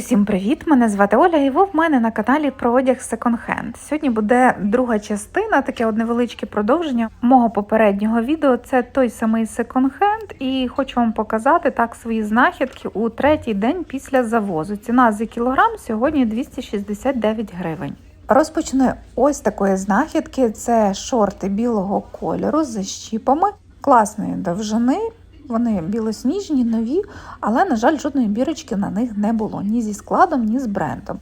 Усім привіт! Мене звати Оля, і ви в мене на каналі про одяг Hand. Сьогодні буде друга частина, таке от невеличке продовження мого попереднього відео. Це той самий Hand, і хочу вам показати так свої знахідки у третій день після завозу. Ціна за кілограм сьогодні 269 гривень. Розпочну ось такої знахідки: це шорти білого кольору з щіпами класної довжини. Вони білосніжні, нові, але, на жаль, жодної бірочки на них не було ні зі складом, ні з брендом.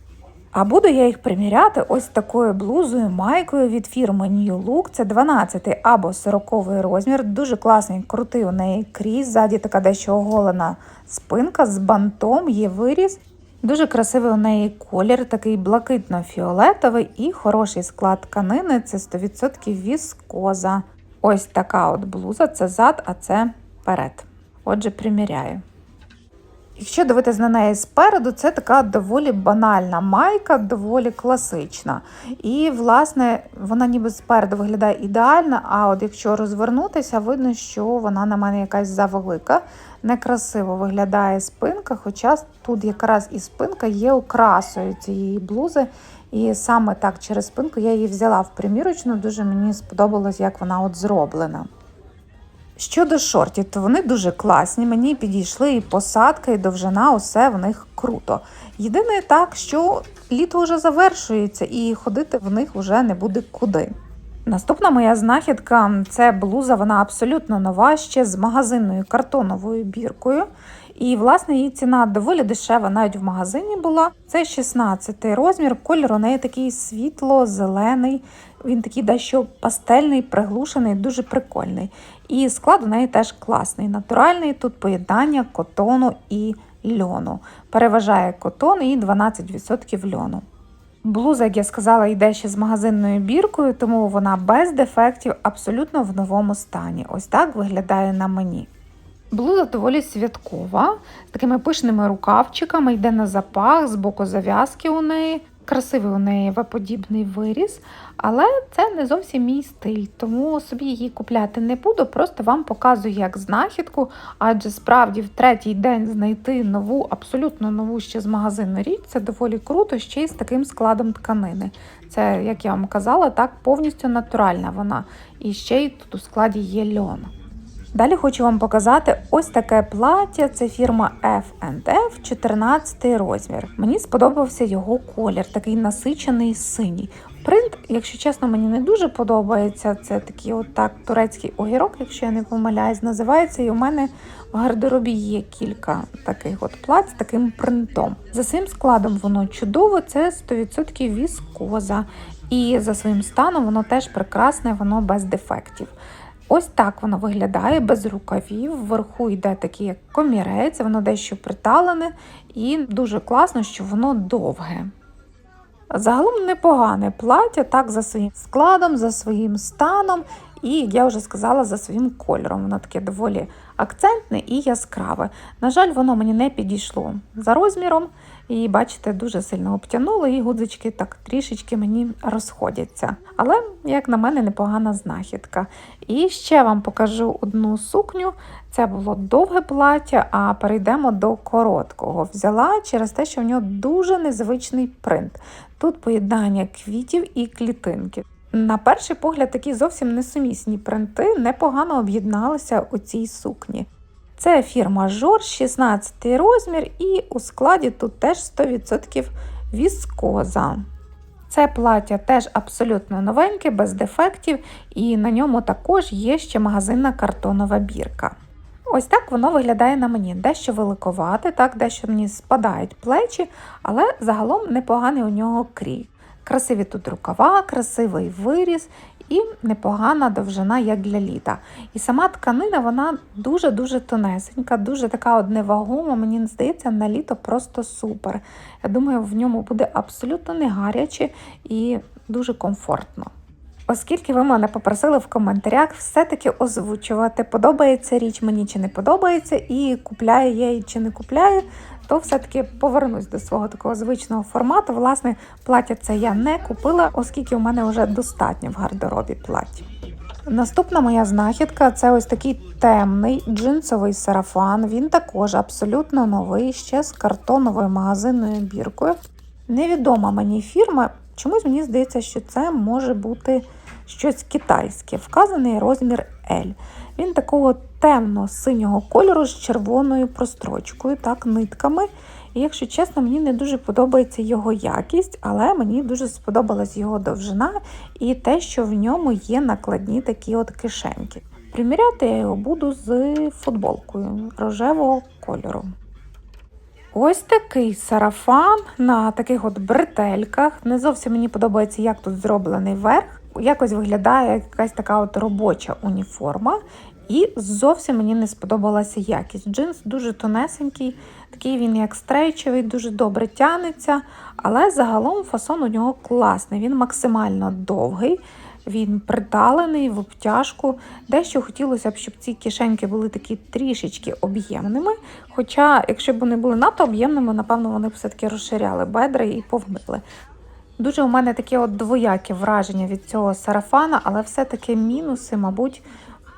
А буду я їх приміряти ось такою блузою майкою від фірми New Look. Це 12 або 40 розмір. Дуже класний, крутий у неї крізь. Ззаді така дещо оголена спинка з бантом, є виріз. Дуже красивий у неї колір, такий блакитно-фіолетовий і хороший склад тканини. Це 100% віскоза. Ось така от блуза, це зад, а це вперед. Отже, приміряю. Якщо дивитися на неї спереду, це така доволі банальна майка, доволі класична. І, власне, вона ніби спереду виглядає ідеально, а от якщо розвернутися, видно, що вона на мене якась завелика. Некрасиво виглядає спинка, хоча тут якраз і спинка є окрасою цієї блузи. І саме так через спинку я її взяла в примірочну. Дуже мені сподобалось, як вона от зроблена. Щодо шортів, то вони дуже класні. Мені підійшли і посадка, і довжина, усе в них круто. Єдине так, що літо вже завершується, і ходити в них вже не буде куди. Наступна моя знахідка це блуза, вона абсолютно нова, ще з магазинною картоновою біркою. І, власне, її ціна доволі дешева, навіть в магазині була. Це 16 розмір, кольор у неї такий світло-зелений, він такий дещо пастельний, приглушений, дуже прикольний. І склад у неї теж класний, натуральний. Тут поєднання котону і льону. Переважає котон і 12% льону. Блуза, як я сказала, йде ще з магазинною біркою, тому вона без дефектів, абсолютно в новому стані. Ось так виглядає на мені. Блуза доволі святкова, з такими пишними рукавчиками, йде на запах, з боку зав'язки у неї. Красивий у неї веподібний виріз, але це не зовсім мій стиль, тому собі її купляти не буду, просто вам показую як знахідку, адже справді в третій день знайти нову, абсолютно нову ще з магазину річ це доволі круто, ще й з таким складом тканини. Це, як я вам казала, так повністю натуральна вона. І ще й тут у складі є льон. Далі хочу вам показати ось таке плаття. Це фірма F&F, 14 розмір. Мені сподобався його колір, такий насичений синій. Принт, якщо чесно, мені не дуже подобається. Це такий от так турецький огірок, якщо я не помиляюсь, називається. І у мене в гардеробі є кілька таких от плать з таким принтом. За своїм складом воно чудово, це 100% віскоза. І за своїм станом воно теж прекрасне, воно без дефектів. Ось так воно виглядає без рукавів. Вверху йде такий як комірець, воно дещо приталене, і дуже класно, що воно довге. Загалом непогане плаття, так за своїм складом, за своїм станом, і, як я вже сказала, за своїм кольором. Воно таке доволі акцентне і яскраве. На жаль, воно мені не підійшло за розміром. І, бачите, дуже сильно обтянуло, і гудзички так трішечки мені розходяться. Але, як на мене, непогана знахідка. І ще вам покажу одну сукню. Це було довге плаття, а перейдемо до короткого. Взяла через те, що в нього дуже незвичний принт. Тут поєднання квітів і клітинки. На перший погляд, такі зовсім несумісні принти непогано об'єдналися у цій сукні. Це фірма Жор, 16 розмір, і у складі тут теж 100% віскоза. Це плаття теж абсолютно новеньке, без дефектів, і на ньому також є ще магазинна картонова бірка. Ось так воно виглядає на мені. Дещо великовате, так, дещо мені спадають плечі, але загалом непоганий у нього крій. Красиві тут рукава, красивий виріз і непогана довжина, як для літа. І сама тканина вона дуже-дуже тонесенька, дуже така от невагома. Мені здається, на літо просто супер. Я думаю, в ньому буде абсолютно не гаряче і дуже комфортно. Оскільки ви мене попросили в коментарях все-таки озвучувати, подобається річ мені чи не подобається, і купляю я її чи не купляю, то все-таки повернусь до свого такого звичного формату. Власне, плаття це я не купила, оскільки у мене вже достатньо в гардеробі плаття. Наступна моя знахідка це ось такий темний джинсовий сарафан. Він також абсолютно новий, ще з картоновою магазинною біркою. Невідома мені фірма. Чомусь мені здається, що це може бути щось китайське. Вказаний розмір L. Він такого темно-синього кольору з червоною прострочкою, так, нитками. І якщо чесно, мені не дуже подобається його якість, але мені дуже сподобалась його довжина і те, що в ньому є накладні такі от кишеньки. Приміряти я його буду з футболкою рожевого кольору. Ось такий сарафан на таких от бретельках. Не зовсім мені подобається, як тут зроблений верх. Якось виглядає якась така от робоча уніформа. І зовсім мені не сподобалася якість. Джинс дуже тонесенький, такий він як стрейчевий, дуже добре тянеться, але загалом фасон у нього класний. Він максимально довгий, він приталений в обтяжку. Дещо хотілося б, щоб ці кишеньки були такі трішечки об'ємними. Хоча, якщо б вони були надто об'ємними, напевно, вони б все-таки розширяли бедра і повмили. Дуже у мене таке от двояке враження від цього сарафана, але все-таки мінуси, мабуть,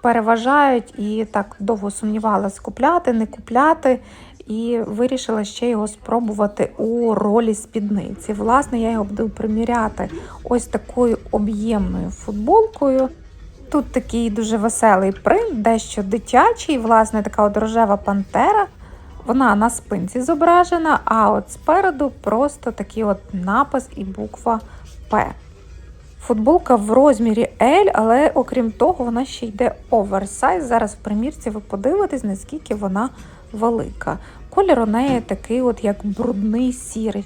переважають і так довго сумнівалась купляти, не купляти. І вирішила ще його спробувати у ролі спідниці. Власне, я його буду приміряти ось такою об'ємною футболкою. Тут такий дуже веселий принт, дещо дитячий, власне, така от рожева пантера. Вона на спинці зображена, а от спереду просто такий от напис і буква П. Футболка в розмірі L, але окрім того, вона ще йде оверсайз. Зараз в примірці ви подивитесь, наскільки вона велика. Колір у неї такий, от як брудний сірий.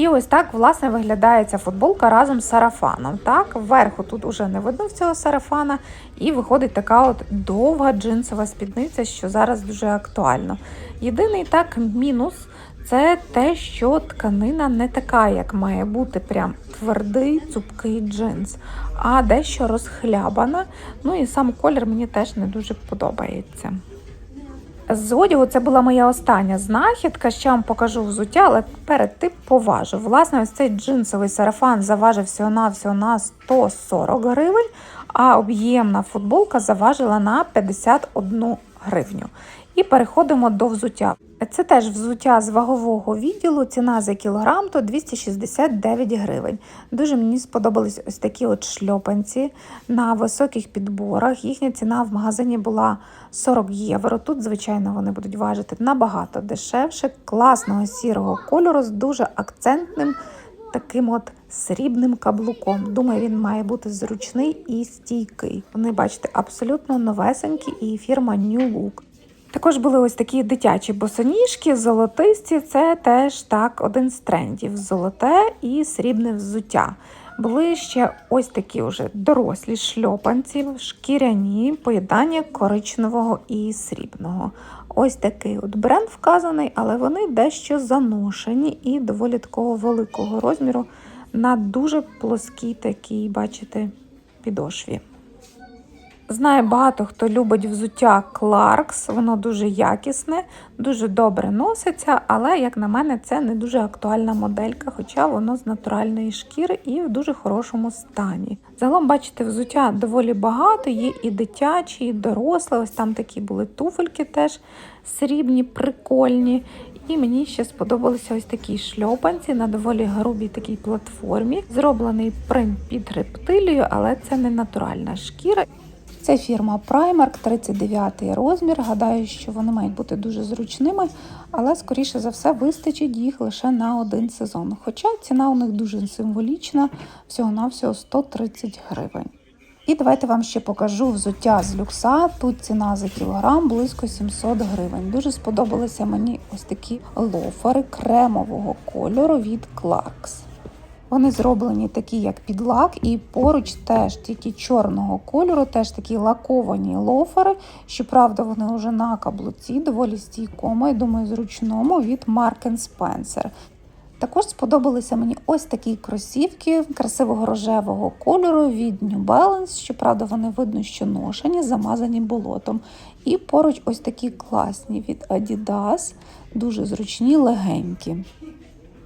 І ось так, власне, виглядає ця футболка разом з сарафаном. Так, Вверху тут уже не видно цього сарафана, і виходить така от довга джинсова спідниця, що зараз дуже актуально. Єдиний так мінус це те, що тканина не така, як має бути, прям твердий, цупкий джинс, а дещо розхлябана. Ну і сам колір мені теж не дуже подобається. З одягу це була моя остання знахідка. Ще вам покажу взуття, але перед тим поважу. Власне, ось цей джинсовий сарафан заважив всього-навсього на 140 гривень, а об'ємна футболка заважила на 51 гривню. І переходимо до взуття. Це теж взуття з вагового відділу. Ціна за кілограм то 269 гривень. Дуже мені сподобались ось такі от шльопанці на високих підборах. Їхня ціна в магазині була 40 євро. Тут, звичайно, вони будуть важити набагато дешевше, класного сірого кольору з дуже акцентним. Таким от срібним каблуком. Думаю, він має бути зручний і стійкий. Вони, бачите, абсолютно новесенькі і фірма New Look. Також були ось такі дитячі босоніжки, золотисті. Це теж так один з трендів: золоте і срібне взуття. Були ще ось такі вже дорослі шльопанці, шкіряні поєднання коричневого і срібного. Ось такий от бренд вказаний, але вони дещо заношені і доволі такого великого розміру на дуже плоскій такій, бачите, підошві. Знаю, багато хто любить взуття Clarks, воно дуже якісне, дуже добре носиться, але, як на мене, це не дуже актуальна моделька, хоча воно з натуральної шкіри і в дуже хорошому стані. Загалом, бачите, взуття доволі багато, є і дитячі, і дорослі. Ось там такі були туфельки теж срібні, прикольні. І мені ще сподобалися ось такі шльопанці на доволі грубій такій платформі. Зроблений принт під рептилію, але це не натуральна шкіра. Це фірма Primark, 39 розмір. Гадаю, що вони мають бути дуже зручними, але, скоріше за все, вистачить їх лише на один сезон. Хоча ціна у них дуже символічна, всього-навсього 130 гривень. І давайте вам ще покажу взуття з люкса. Тут ціна за кілограм близько 700 гривень. Дуже сподобалися мені ось такі лофери кремового кольору від Clarks. Вони зроблені такі, як підлак, і поруч теж тільки чорного кольору, теж такі лаковані лофери. Щоправда, вони вже на каблуці, доволі стійкому, і думаю, зручному від Mark Spencer. Також сподобалися мені ось такі кросівки красивого рожевого кольору від New Balance. Щоправда, вони видно, що ношені, замазані болотом. І поруч ось такі класні від Adidas, дуже зручні, легенькі.